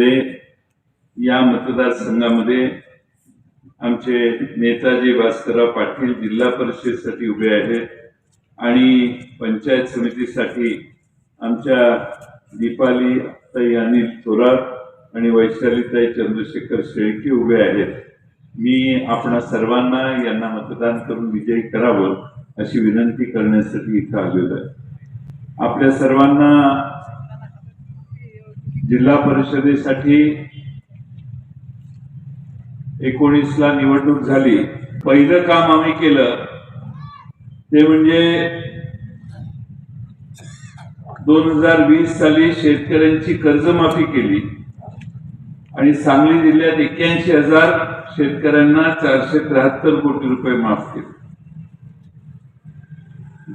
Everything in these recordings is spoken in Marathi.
मध्ये या मतदारसंघामध्ये आमचे नेताजी भास्करराव पाटील जिल्हा परिषदेसाठी उभे आहेत आणि पंचायत समितीसाठी आमच्या दीपाली ताई अनिल थोरात आणि वैशालीताई चंद्रशेखर शेळके उभे आहेत. मी आपणा सर्वांना यांना मतदान करून विजयी करावं अशी विनंती करण्यासाठी इथं आलेलो आहे. आपल्या सर्वांना जिल्हा परिषदेसाठी एकोणीसला निवडणूक झाली. पहिलं काम आम्ही केलं ते म्हणजे दोन हजार वीस साली शेतकऱ्यांची कर्जमाफी केली. आणि सांगली जिल्ह्यात एक्क्याऐंशी हजार शेतकऱ्यांना चारशे त्र्याहत्तर कोटी रुपये माफ केले.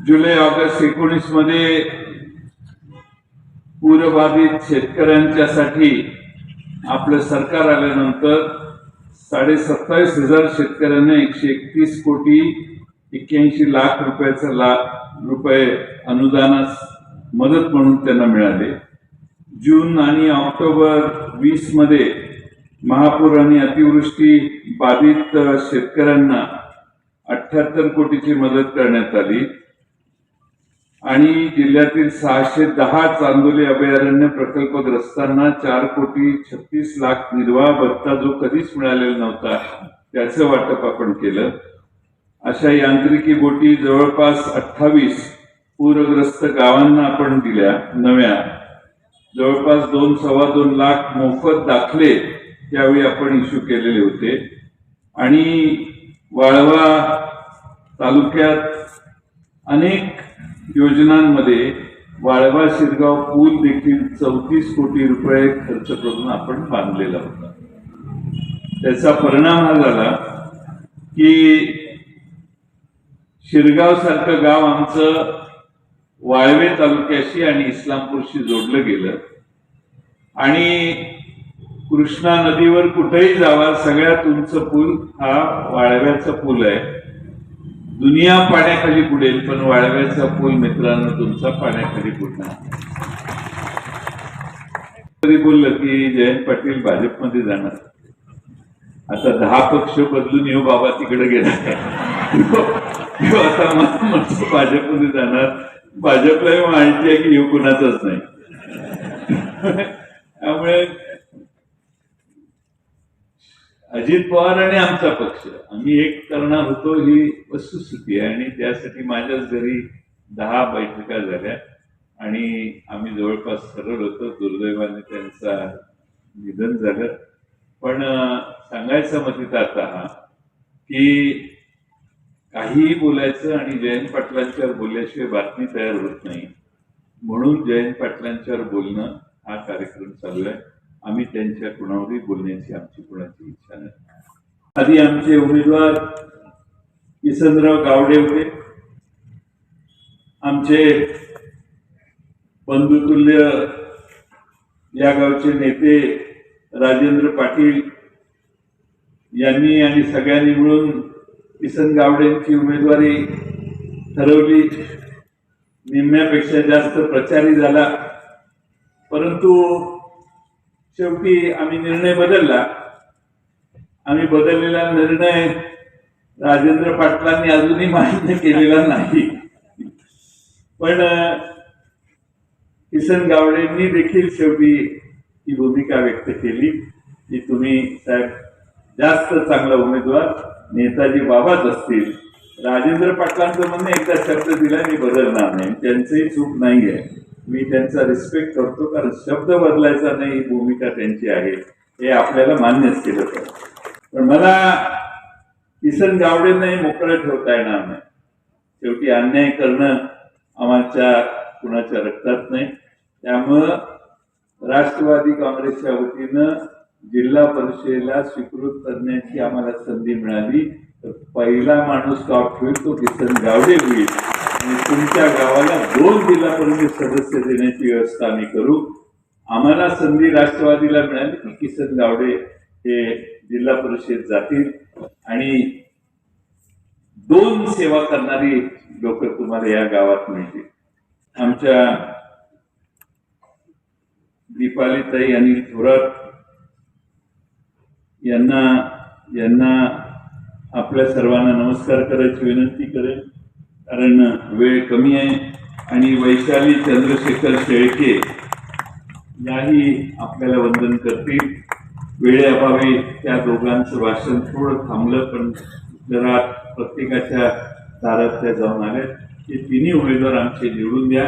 जुलै ऑगस्ट एकोणीसमध्ये पूरबाधित शेतकऱ्यांच्यासाठी आपलं सरकार आल्यानंतर साडे सत्तावीस हजार शेतकऱ्यांना एकशे एकतीस कोटी एक्क्याऐंशी लाख रुपयाचं लाख रुपये अनुदानास मदत म्हणून त्यांना मिळाले. जून आणि ऑक्टोबर वीसमध्ये महापूर आणि अतिवृष्टी बाधित शेतकऱ्यांना अठ्ठ्याहत्तर कोटीची मदत करण्यात आली. आणि जिल्ह्यातील सहाशे दहा चांदोली अभयारण्य प्रकल्पग्रस्तांना चार कोटी छत्तीस लाख निर्वाह भत्ता जो कधीच मिळालेला नव्हता त्याचं वाटप आपण केलं. अशा यांत्रिकी बोटी जवळपास अठ्ठावीस पूरग्रस्त गावांना आपण दिल्या नव्या. जवळपास दोन सव्वा दोन लाख मोफत दाखले त्यावेळी आपण इश्यू केलेले होते. आणि वाळवा तालुक्यात अनेक योजनांमध्ये वाळवा शिरगाव पूल देखील चौतीस कोटी रुपये खर्च करून आपण बांधलेला होता. त्याचा परिणाम हा झाला की शिरगाव सारखं गाव आमचं वाळवे तालुक्याशी आणि इस्लामपूरशी जोडलं गेलं. आणि कृष्णा नदीवर कुठेही जावा सगळ्यात उंच पूल हा वाळव्याचा पूल आहे. दुनिया पाण्याखाली बुडेल पण वाळव्याचा पूल मित्रांनो तुमचा पाण्याखाली बुडणार तरी बोललं की जयंत पाटील भाजपमध्ये जाणार? आता दहा पक्ष बदलून येऊ बाबा तिकडे गेला. आता मला म्हणतो भाजपमध्ये जाणार. भाजपला माहिती आहे की येऊ कुणाचाच नाही. त्यामुळे अजित पवार आणि आमचा पक्ष. आम्ही एक करणार होतो ही वस्तुस्थिती आहे आणि त्यासाठी माझ्याच घरी दहा बैठका झाल्या. आणि आम्ही जवळपास सरळ होतो दुर्दैवाने त्यांचा निधन झालं. पण सांगायचं सांगायचा आता हा की काहीही बोलायचं आणि जयंत पाटलांच्यावर बोलल्याशिवाय बातमी तयार होत नाही. म्हणून जयंत पाटलांच्यावर बोलणं हा कार्यक्रम चालू आहे. आम्ही त्यांच्या कुणावरही बोलण्याची आमची कुणाची इच्छा नाही. आधी आमचे उमेदवार किसनराव गावडे होते. आमचे बंधुतुल्य या गावचे नेते राजेंद्र पाटील यांनी आणि सगळ्यांनी मिळून किसन गावडेंची उमेदवारी ठरवली. निम्म्यापेक्षा जास्त प्रचारी झाला. परंतु शेवटी आम्ही निर्णय बदलला. आम्ही बदललेला निर्णय राजेंद्र पाटलांनी अजूनही मान्य केलेला नाही. पण किसन गावडेंनी देखील शेवटी ही भूमिका व्यक्त केली की तुम्ही साहेब जास्त चांगला उमेदवार नेताजी बाबाच असतील. राजेंद्र पाटलांचं म्हणणं एकदा शब्द दिला मी बदलणार नाही. त्यांचंही चूक नाही आहे मी त्यांचा रिस्पेक्ट करतो कारण शब्द बदलायचा नाही ही भूमिका त्यांची आहे हे आपल्याला मान्यच केलं पाहिजे. पण मला किसन गावडेंनाही मोकळं ठेवता येणार नाही. शेवटी अन्याय करणं आमच्या कुणाच्या रक्तात नाही. त्यामुळं राष्ट्रवादी काँग्रेसच्या वतीनं जिल्हा परिषदेला स्वीकृत करण्याची आम्हाला संधी मिळाली. तर पहिला माणूस टॉप होईल तो किसन गावडे होईल. तुमच्या गावाला दोन जिल्हा परिषद सदस्य देण्याची व्यवस्था आम्ही करू. आम्हाला संधी राष्ट्रवादीला मिळाली की किसन गावडे हे जिल्हा परिषद जातील. आणि दोन सेवा करणारी लोक तुम्हाला या गावात मिळतील. आमच्या दीपालीताई आणि थोरात यांना यांना आपल्या सर्वांना नमस्कार करायची विनंती करेन. कारण वेळ कमी आहे आणि वैशाली चंद्रशेखर शेळके याही आपल्याला वंदन करतील. वेळेअभावी त्या दोघांचं भाषण थोडं थांबलं पण जरा प्रत्येकाच्या दारात त्या जाऊन आल्या हे तिन्ही उमेदवार आमचे निवडून द्या.